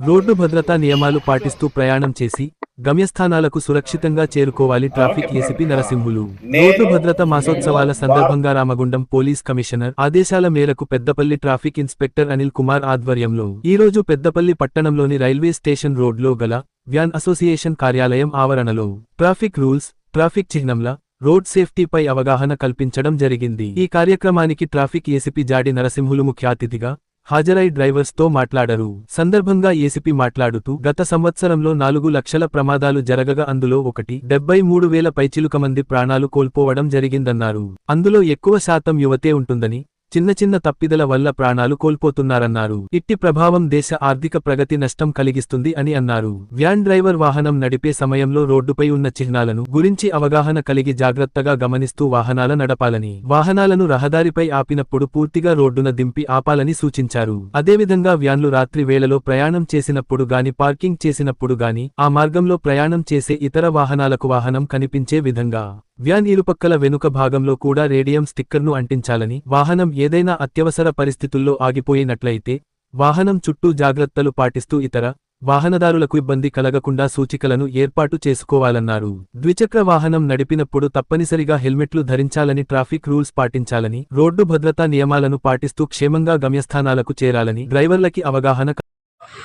Road భద్రతా నియమాలు పాటిస్తూ ప్రయాణం చేసి గమ్యస్థానాలకు సురక్షితంగా చేరుకోవాలి ట్రాఫిక్ ఏసీపీ నరసింహులు. రోడ్డు భద్రత మాసోత్సవాల సందర్భంగా రామగుండం పోలీస్ కమిషనర్ ఆదేశాల మేరకు పెద్దపల్లి ట్రాఫిక్ ఇన్స్పెక్టర్ అనిల్ కుమార్ ఆధ్వర్యంలో ఈ రోజు పెద్దపల్లి పట్టణంలోని రైల్వే స్టేషన్ రోడ్లో గల వ్యాన్ అసోసియేషన్ కార్యాలయం ఆవరణలో ట్రాఫిక్ రూల్స్ ట్రాఫిక్ చిహ్నంల రోడ్ సేఫ్టీపై అవగాహన కల్పించడం జరిగింది. ఈ కార్యక్రమానికి ట్రాఫిక్ ఏసీపీ జాడి నరసింహులు ముఖ్య అతిథిగా హాజరై డ్రైవర్స్తో మాట్లాడరు. మాట్లాడారు సందర్భంగా ఏసీపీ మాట్లాడుతూ గత సంవత్సరంలో నాలుగు లక్షల ప్రమాదాలు జరగగా అందులో ఒకటి డెబ్బై మూడు వేల పైచిలుక మంది ప్రాణాలు కోల్పోవడం జరిగిందన్నారు. అందులో ఎక్కువ శాతం యువతే ఉంటుందని చిన్న చిన్న తప్పిదల వల్ల ప్రాణాలు కోల్పోతున్నారన్నారు. ఇట్టి ప్రభావం దేశ ఆర్థిక ప్రగతి నష్టం కలిగిస్తుంది అని అన్నారు. వ్యాన్ డ్రైవర్ వాహనం నడిపే సమయంలో రోడ్డుపై ఉన్న చిహ్నాలను గురించి అవగాహన కలిగి జాగ్రత్తగా గమనిస్తూ వాహనాల నడపాలని వాహనాలను రహదారిపై ఆపినప్పుడు పూర్తిగా రోడ్డున దింపి ఆపాలని సూచించారు. అదేవిధంగా వ్యాన్లు రాత్రి వేళలో ప్రయాణం చేసినప్పుడు గాని పార్కింగ్ చేసినప్పుడు గాని ఆ మార్గంలో ప్రయాణం చేసే ఇతర వాహనాలకు వాహనం కనిపించే విధంగా వ్యాన్ ఇరుపక్కల వెనుక భాగంలో కూడా రేడియం స్టిక్కర్ను అంటించాలని వాహనం ఏదైనా అత్యవసర పరిస్థితుల్లో ఆగిపోయినట్లయితే వాహనం చుట్టూ జాగ్రత్తలు పాటిస్తూ ఇతర వాహనదారులకు ఇబ్బంది కలగకుండా సూచికలను ఏర్పాటు చేసుకోవాలన్నారు. ద్విచక్ర వాహనం నడిపినప్పుడు తప్పనిసరిగా హెల్మెట్లు ధరించాలని ట్రాఫిక్ రూల్స్ పాటించాలని రోడ్డు భద్రతా నియమాలను పాటిస్తూ క్షేమంగా గమ్యస్థానాలకు చేరాలని డ్రైవర్లకి అవగాహన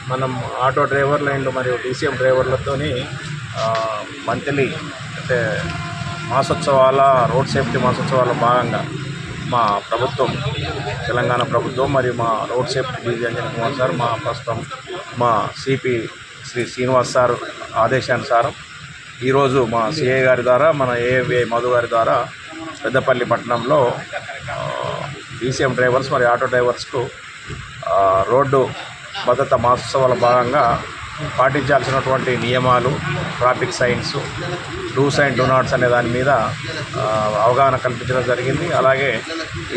మనం ఆటో డ్రైవర్ మరియు డీసీఎం డ్రైవర్లతోని మంత్లీ అంటే మాసోత్సవాల రోడ్ సేఫ్టీ మాసోత్సవాల భాగంగా మా ప్రభుత్వం తెలంగాణ ప్రభుత్వం మరియు మా road safety DG Anjan Kumar sir మా ప్రస్తుతం మా సిపి శ్రీ శ్రీనివాస్ సార్ ఆదేశానుసారం ఈరోజు మా సిఐ గారి ద్వారా మన ఏఎంఏ మధు గారి ద్వారా పెద్దపల్లి పట్టణంలో డీసీఎం డ్రైవర్స్ మరియు ఆటో డ్రైవర్స్కు రోడ్డు భద్రత మహోత్సవాల భాగంగా పాటించాల్సినటువంటి నియమాలు traffic signs do's and do nots అనే దాని మీద అవగాహన కల్పించడం జరిగింది. అలాగే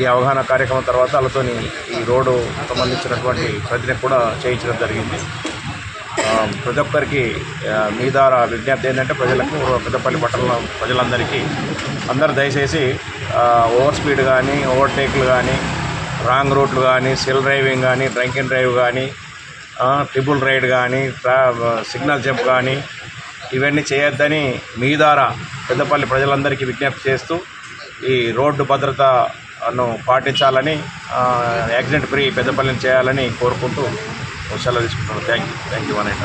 ఈ అవగాహన కార్యక్రమం తర్వాత వాళ్ళతోని ఈ రోడ్డు సంబంధించినటువంటి ప్రతిని కూడా చేయించడం జరిగింది. ప్రతి ఒక్కరికి మీ ద్వారా విజ్ఞప్తి ఏంటంటే ప్రజలకు పెద్దపల్లి పట్టణంలో ప్రజలందరికీ అందరూ దయచేసి ఓవర్ స్పీడ్ కానీ ఓవర్టేక్లు కానీ రాంగ్ రూట్లు కానీ సెల్ డ్రైవింగ్ కానీ డ్రింక్ అండ్ డ్రైవ్ కానీ ట్రిపుల్ రైడ్ కానీ సిగ్నల్ జంప్ కానీ ఇవన్నీ చేయొద్దని మీ ద్వారా పెద్దపల్లి ప్రజలందరికీ విజ్ఞప్తి చేస్తూ ఈ రోడ్డు భద్రతను పాటించాలని యాక్సిడెంట్ ఫ్రీ పెద్దపల్లిని చేయాలని కోరుకుంటూ సెలవు తీసుకుంటున్నాను. Thank you. Thank you అనేట